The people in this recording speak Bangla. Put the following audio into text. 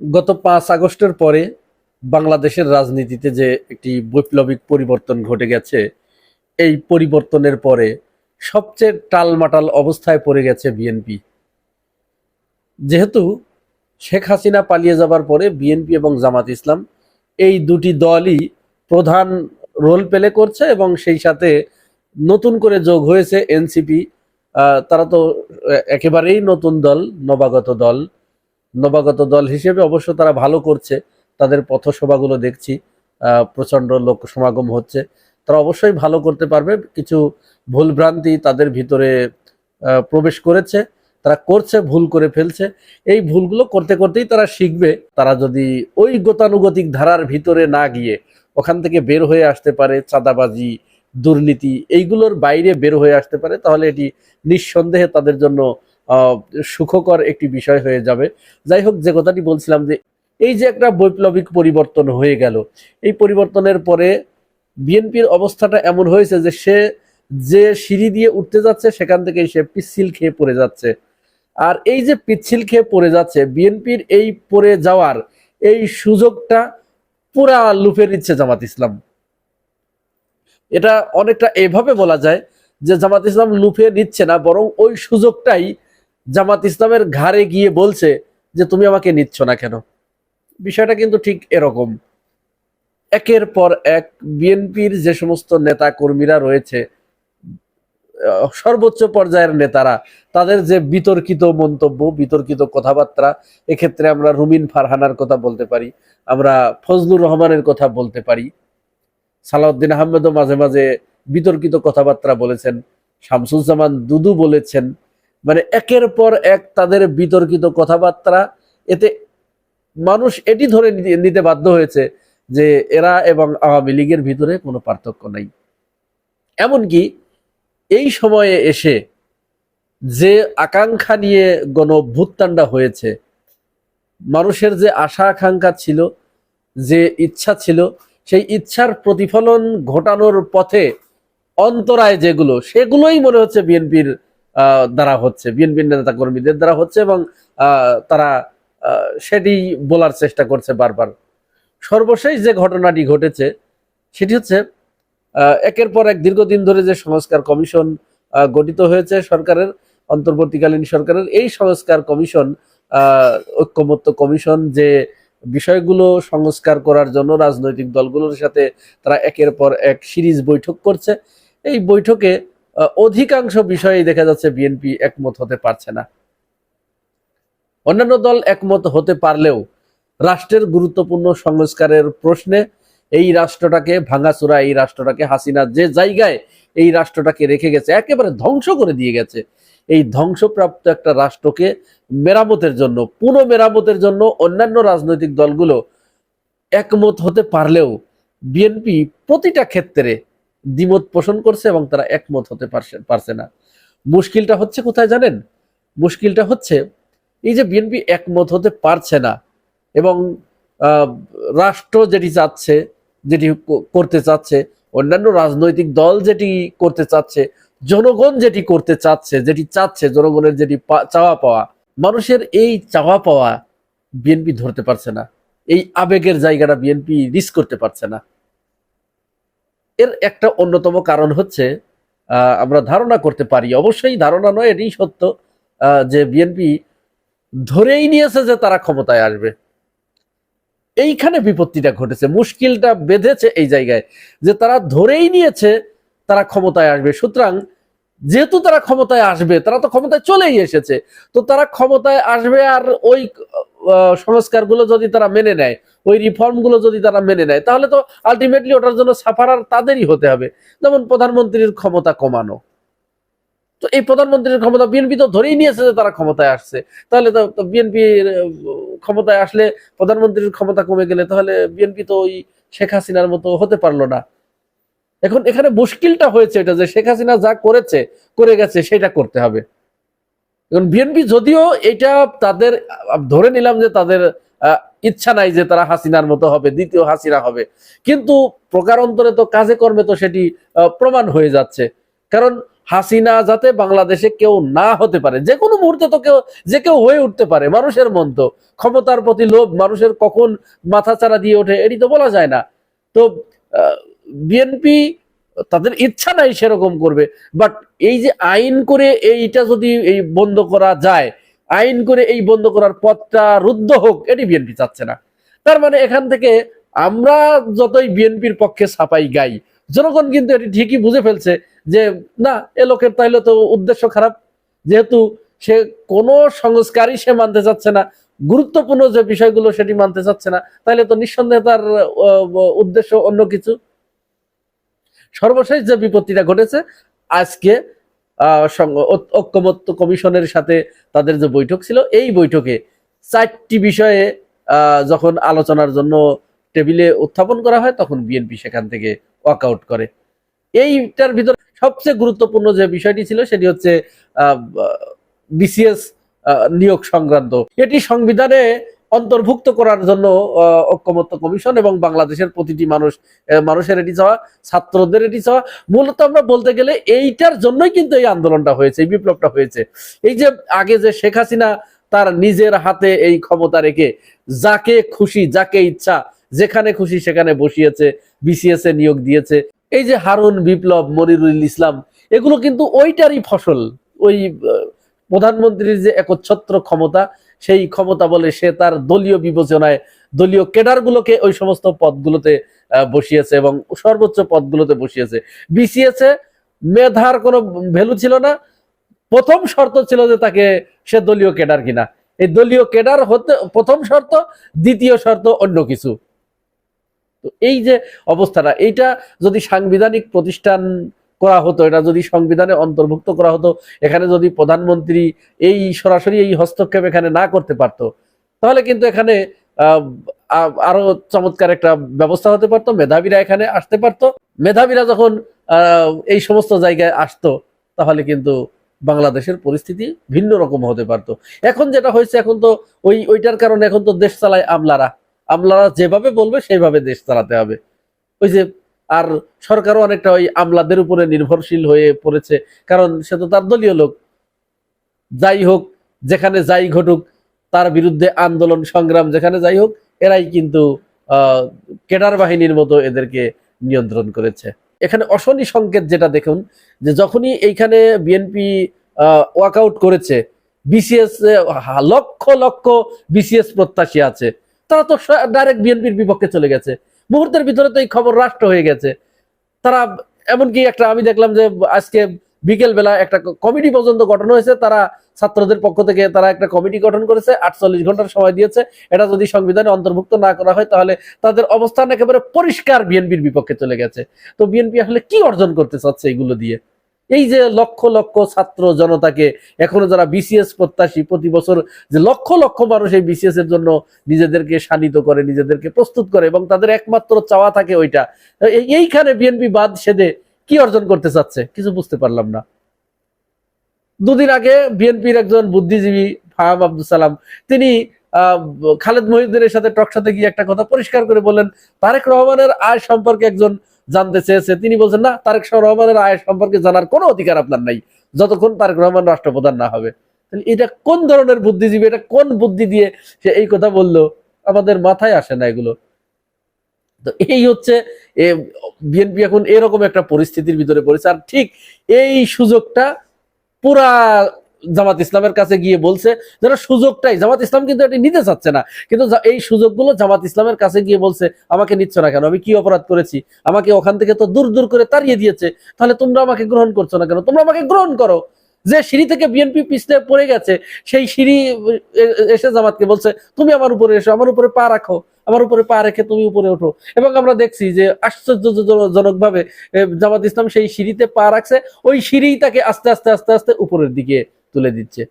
গত পাঁচ আগস্টের পরে বাংলাদেশের রাজনীতিতে যে একটি বৈপ্লবিক পরিবর্তন ঘটে গেছে, এই পরিবর্তনের পরে সবচেয়ে টালমাটাল অবস্থায় পড়ে গেছে বিএনপি। যেহেতু শেখ হাসিনা পালিয়ে যাবার পরে বিএনপি এবং জামাত ইসলাম এই দুটি দলই প্রধান রোল প্লে করছে এবং সেই সাথে নতুন করে যোগ হয়েছে এনসিপি। তারা তো একেবারেই নতুন দল, নবাগত দল। নবাগত দল হিসেবে অবশ্য তারা ভালো করছে, তাদের পথসভাগুলো দেখছি প্রচণ্ড লোক সমাগম হচ্ছে। তারা অবশ্যই ভালো করতে পারবে, কিছু ভুলভ্রান্তি তাদের ভিতরে প্রবেশ করেছে, তারা করছে, ভুল করে ফেলছে। এই ভুলগুলো করতে করতেই তারা শিখবে, তারা যদি ওই গতানুগতিক ধারার ভিতরে না গিয়ে ওখান থেকে বের হয়ে আসতে পারে, চাঁদাবাজি, দুর্নীতি, এইগুলোর বাইরে বের হয়ে আসতে পারে, তাহলে এটি নিঃসন্দেহে তাদের জন্য সুখকর একটি বিষয় হয়ে যাবে। যাই হোক যে কথাটি বলছিলাম যে এই যে একটা বৈপ্লবিক পরিবর্তন হয়ে গেল, এই পরিবর্তনের পরে বিএনপির অবস্থাটা এমন হয়েছে যে সে যে সিঁড়ি দিয়ে উঠতে যাচ্ছে, সেখান থেকে সে পিচ্ছিল খেয়ে পড়ে যাচ্ছে। আর এই যে পিচ্ছিল খেয়ে পড়ে যাচ্ছে, বিএনপির এই পড়ে যাওয়ার এই সুযোগটা পুরা লুফে নিচ্ছে জামাত ইসলাম। এটা অনেকটা এভাবে বলা যায় যে জামাত ইসলাম লুফে নিচ্ছে না, বরং ওই সুযোগটাই জামাত ইসলামের ঘাড়ে গিয়ে বলছে যে তুমি আমাকে নিচ্ছ না কেন? বিষয়টা কিন্তু ঠিক এরকম। একের পর এক বিএনপির যে সমস্ত নেতা কর্মীরা রয়েছে, সর্বোচ্চ পর্যায়ের নেতারা, তাদের যে বিতর্কিত মন্তব্য, বিতর্কিত কথাবার্তা, এক্ষেত্রে আমরা রুমিন ফারহানার কথা বলতে পারি, আমরা ফজলুর রহমানের কথা বলতে পারি। সালাউদ্দিন আহমেদও মাঝে মাঝে বিতর্কিত কথাবার্তা বলেছেন, শামসুজ্জামান দুদু বলেছেন মানে একের পর এক তাদের বিতর্কিত কথাবার্তা, এতে মানুষ এটি ধরে নিতে- বাধ্য হয়েছে যে এরা এবং আওয়ামী লীগের ভিতরে কোনো পার্থক্য নাই। এমনকি এই সময়ে এসে যে আকাঙ্ক্ষা নিয়ে গণ অভ্যুত্থানটা হয়েছে, মানুষের যে আশা আকাঙ্ক্ষা ছিল, যে ইচ্ছা ছিল, সেই ইচ্ছার প্রতিফলন ঘটানোর পথে অন্তরায় যেগুলো, সেগুলোই মনে হচ্ছে বিএনপির দ্বারা হচ্ছে বিএনপির নেতা কর্মীদের দ্বারা হচ্ছে এবং তারা সেটি বলার চেষ্টা করছে বারবার। সর্বশেষ যে ঘটনাটি ঘটেছে, সেটি হচ্ছে একের পর এক দীর্ঘদিন ধরে যে সংস্কার কমিশন গঠিত হয়েছে সরকারের, অন্তর্বর্তীকালীন সরকারের, এই সংস্কার কমিশন ঐক্যমত্য কমিশন যে বিষয়গুলো সংস্কার করার জন্য রাজনৈতিক দলগুলোর সাথে তারা একের পর এক সিরিজ বৈঠক করছে। এই বৈঠকে অধিকাংশ বিষয়েই দেখা যাচ্ছে বিএনপি একমত হতে পারছে না। অন্যান্য দল একমত হতে পারলেও রাষ্ট্রের গুরুত্বপূর্ণ সংস্কারের প্রশ্নে এই রাষ্ট্রটাকে ভাঙাচোরা, এই রাষ্ট্রটাকে হাসিনা যে জায়গায় এই রাষ্ট্রটাকে রেখে গেছে, একেবারে ধ্বংস করে দিয়ে গেছে। এই ধ্বংসপ্রাপ্ত একটা রাষ্ট্রকে মেরামতের জন্য, পুনঃ মেরামতের জন্য অন্যান্য রাজনৈতিক দলগুলো একমত হতে পারলেও বিএনপি প্রতিটা ক্ষেত্রে দ্বিমত পোষণ করছে এবং তারা একমত হতে পারছে পারছে না। মুশকিলটা হচ্ছে কোথায় জানেন? মুশকিলটা হচ্ছে এই যে বিএনপি একমত হতে পারছে না এবং রাষ্ট্র যেটি চাচ্ছে, যেটি করতে চাচ্ছে, অন্যান্য রাজনৈতিক দল যেটি করতে চাচ্ছে, জনগণ যেটি করতে চাচ্ছে, যেটি চাচ্ছে, জনগণের যেটি চাওয়া পাওয়া, মানুষের এই চাওয়া পাওয়া বিএনপি ধরতে পারছে না। এই আবেগের জায়গাটা বিএনপি রিস্ক করতে পারছে না। এর একটা অন্যতম কারণ হচ্ছে আমরা ধারণা করতে পারি, অবশ্যই ধারণা নয়, এটাই সত্য যে বিএনপি ধরেই নিয়েছে যে তারা ক্ষমতায় আসবে। এইখানে বিপত্তিটা ঘটেছে, মুশকিলটা বেঁধেছে এই জায়গায়, যে তারা ধরেই নিয়েছে তারা ক্ষমতায় আসবে। সুতরাং যেহেতু তারা ক্ষমতায় আসবে, তারা তো ক্ষমতায় চলেই এসেছে, তো তারা ক্ষমতায় আসবে আর ওই সংস্কারগুলো যদি তারা মেনে নেয়, ওই রিফর্মগুলো যদি তারা মেনে নেয়, তাহলে তো আলটিমেটলি ওটার জন্য সাফারার তাদেরই হতে হবে। যেমন প্রধানমন্ত্রীর ক্ষমতা কমানো। তো এই প্রধানমন্ত্রীর ক্ষমতা বিএনপি তো ধরেই নিয়েছে যে তারা ক্ষমতায় আসছে। তাহলে তো বিএনপির ক্ষমতায় আসলে প্রধানমন্ত্রীর ক্ষমতা কমে গেলে তাহলে বিএনপি তো ওই শেখ হাসিনার মতো হতে পারল না। এখন এখানে মুশকিলটা হয়েছে এটা যে শেখ হাসিনা যা করেছে, করে গেছে, সেটা করতে হবে। এখন বিএনপি যদিও এটা তাদের, ধরে নিলাম যে তাদের ইচ্ছা নাই যে তারা হাসিনার মতো হবে, দ্বিতীয় হাসিনা হবে। কিন্তু প্রকারান্তরে তো কাজে কর্মে তো সেটি প্রমাণ হয়ে যাচ্ছে। কারণ হাসিনা যাতে বাংলাদেশে কেউ না হতে পারে, যে কোনো মুহূর্তে তো কেউ, যে কেউ হয়ে উঠতে পারে, মানুষের মন তো। ক্ষমতার প্রতি লোভ মানুষের কখন মাথাচাড়া দিয়ে ওঠে, এটি তো বলা যায় না। তো বিএনপি তাদের ইচ্ছা নাই সেরকম করবে। বাট এই যে আইন করে এইটা যদি এই বন্ধ করা যায়, আইন করে এই বন্ধ করার পথটা রুদ্ধ হোক, এটি বিএনপি চাচ্ছে না। তার মানে এখান থেকে আমরা যতই বিএনপির পক্ষে ছাপাই গাই, জনগণ কিন্তু এটি ঠিকই বুঝে ফেলছে যে, না, এ লোকের তাইলে তো উদ্দেশ্য খারাপ। যেহেতু সে কোনো সংস্কারই সে মানতে চাচ্ছে না, গুরুত্বপূর্ণ যে বিষয়গুলো সেটি মানতে চাচ্ছে না, তাইলে তো নিঃসন্দেহে তার উদ্দেশ্য অন্য কিছু। সর্বশেষ যে বিপত্তিটা ঘটেছে, আজকে ঐক্যমত্য কমিশনের সাথে তাদের যে বৈঠক ছিল, এই বৈঠকে চারটি বিষয়ে যখন আলোচনার জন্য টেবিলে উত্থাপন করা হয়, তখন বিএনপি সেখান থেকে ওয়াকআউট করে। এইটার ভিতর সবচেয়ে গুরুত্বপূর্ণ যে বিষয়টি ছিল, সেটি হচ্ছে বিসিএস নিয়োগ সংক্রান্ত। এটি সংবিধানে অন্তর্ভুক্ত করার জন্য ঐক্যমত্য কমিশন এবং বাংলাদেশের প্রতিটি মানুষ মানুষের এটি চাওয়া, ছাত্রদের এটি চাওয়া। মূলত আমরা বলতে গেলে এইটার জন্যই কিন্তু এই আন্দোলনটা হয়েছে, এই বিপ্লবটা হয়েছে। এই যে আগে যে শেখ হাসিনা তার নিজের হাতে এই ক্ষমতা রেখে যাকে খুশি, যাকে ইচ্ছা, যেখানে খুশি সেখানে বসিয়েছে, বিসিএস নিয়োগ দিয়েছে। এই যে হারুন, বিপ্লব, মনিরুল ইসলাম, এগুলো কিন্তু ওইটারই ফসল। ওই প্রধানমন্ত্রীর যে একচ্ছত্র ক্ষমতা সেই ক্ষমতা বলে সে তার দলীয় বিবেচনায় দলীয় কেডারগুলোকে ওই সমস্ত পদগুলোতে বসিয়েছে এবং সর্বোচ্চ পদগুলোতে বসিয়েছে। বিসিএস মেধার কোনো ভ্যালু ছিল না। প্রথম শর্ত ছিল যে তাকে সে দলীয় কেডার কিনা। এই দলীয় কেডার হতে, প্রথম শর্ত, দ্বিতীয় শর্ত অন্য কিছু। তো এই যে অবস্থাটা, এইটা যদি সাংবিধানিক প্রতিষ্ঠান করা হতো, এটা যদি সংবিধানে অন্তর্ভুক্ত করা হতো, এখানে যদি প্রধানমন্ত্রী এই সরাসরি এই হস্তক্ষেপ এখানে না করতে পারতো, তাহলে কিন্তু এখানে আরও চমৎকার একটা ব্যবস্থা হতে পারতো, মেধাবীরা এখানে আসতে পারতো। মেধাবীরা যখন এই সমস্ত জায়গায় আসতো, তাহলে কিন্তু বাংলাদেশের পরিস্থিতি ভিন্ন রকম হতে পারতো। এখন যেটা হয়েছে, এখন তো ওই, ওইটার কারণে এখন তো দেশ চালায় আমলারা। আমলারা যেভাবে বলবে, সেইভাবে দেশ চালাতে হবে। ওই যে আর সরকারও অনেকটা ওই আমলাদের উপরে নির্ভরশীল হয়ে পড়েছে। কারণ সে তো তার দলীয় লোক। যাই হোক, যেখানে যাই ঘটুক, তার বিরুদ্ধে আন্দোলন, সংগ্রাম যেখানে যাই হোক, এরাই কিন্তু কেডার বাহিনীর মতো এদেরকে নিয়ন্ত্রণ করেছে। এখানে অশনি সংকেত যেটা দেখুন, যে যখনই এইখানে বিএনপি ওয়াকআউট করেছে, বিসিএস লক্ষ লক্ষ বিসিএস প্রত্যাশী আছে। তারা তো ডাইরেক্ট বিএনপির বিপক্ষে চলে গেছে। মুহূর্তের ভিতরে তো এই খবর রাষ্ট্র হয়ে গেছে। তারা এমনকি একটা আমি দেখলাম যে আজকে বিকেল বেলা একটা কমিটি পর্যন্ত গঠন হয়েছে। তারা ছাত্রদের পক্ষ থেকে তারা একটা কমিটি গঠন করেছে, আটচল্লিশ ঘণ্টার সময় দিয়েছে। এটা যদি সংবিধানে অন্তর্ভুক্ত না করা হয় তাহলে তাদের অবস্থান একেবারে পরিষ্কার বিএনপির বিপক্ষে চলে গেছে। তো বিএনপি আসলে কি অর্জন করতে চাচ্ছে এগুলো দিয়ে? এই যে লক্ষ লক্ষ ছাত্র জনতাকে এখনও যারা বিসিএস প্রত্যাশী প্রতি বছর যে লক্ষ লক্ষ মানুষ এই বিসিএস এর জন্য নিজেদেরকে শানিত করে, নিজেদেরকে প্রস্তুত করে এবং তাদের একমাত্র চাওয়া থাকে ওইটা। এইখানে বিএনপি বাদ সেদে কি অর্জন করতে চাচ্ছে? কিছু বুঝতে পারলাম না। দুদিন আগে বিএনপির একজন বুদ্ধিজীবী ফাহাম আব্দুল সালাম, তিনি খালেদ মহিউদ্দিনের সাথে টকশাতে গিয়ে একটা কথা পরিষ্কার করে বললেন, তারেক রহমানের আয় সম্পর্কে একজন জানতে চেয়েছে। তিনি বলছেন, না, তারেক রহমানের আয় সম্পর্কে জানার কোনো অধিকার আপনার নাই। যতক্ষণ তারেক রহমান রাষ্ট্রপ্রধান না হবে। এটা কোন ধরনের বুদ্ধিজীবী, এটা কোন বুদ্ধি দিয়ে সে এই কথা বলল? আমাদের মাথায় আসে না এগুলো। তো এই হচ্ছে বিএনপি এখন এরকম একটা পরিস্থিতির ভিতরে পড়েছে। আর ঠিক এই সুযোগটা পুরা জামাত ইসলামের কাছে গিয়ে বলছে যেন সুযোগটাই, জামাত ইসলাম কিন্তু এটি নিতে চাচ্ছে না। কিন্তু এই সুযোগগুলো জামাত ইসলামের কাছে গিয়ে বলছে, আমাকে নিচ্ছ না কেন? আমি কি অপরাধ করেছি? আমাকে ওখান থেকে তো দূর দূর করে তাড়িয়ে দিয়েছে। তাহলে তোমরা আমাকে গ্রহণ করছ না কেন? তোমরা আমাকে গ্রহণ করো। যে সিঁড়ি থেকে বিএনপি পিছলে পড়ে গেছে, সেই সিঁড়ি এসে জামাতকে বলছে, তুমি আমার উপরে এসো, আমার উপরে পা রাখো, আমার উপরে পা রেখে তুমি উপরে ওঠো। এবং আমরা দেখছি যে আশ্চর্যজনক ভাবে জামাত ইসলাম সেই সিঁড়িতে পা রাখছে, ওই সিঁড়ি তাকে আস্তে আস্তে আস্তে আস্তে উপরের দিকে তুলে দিচ্ছে।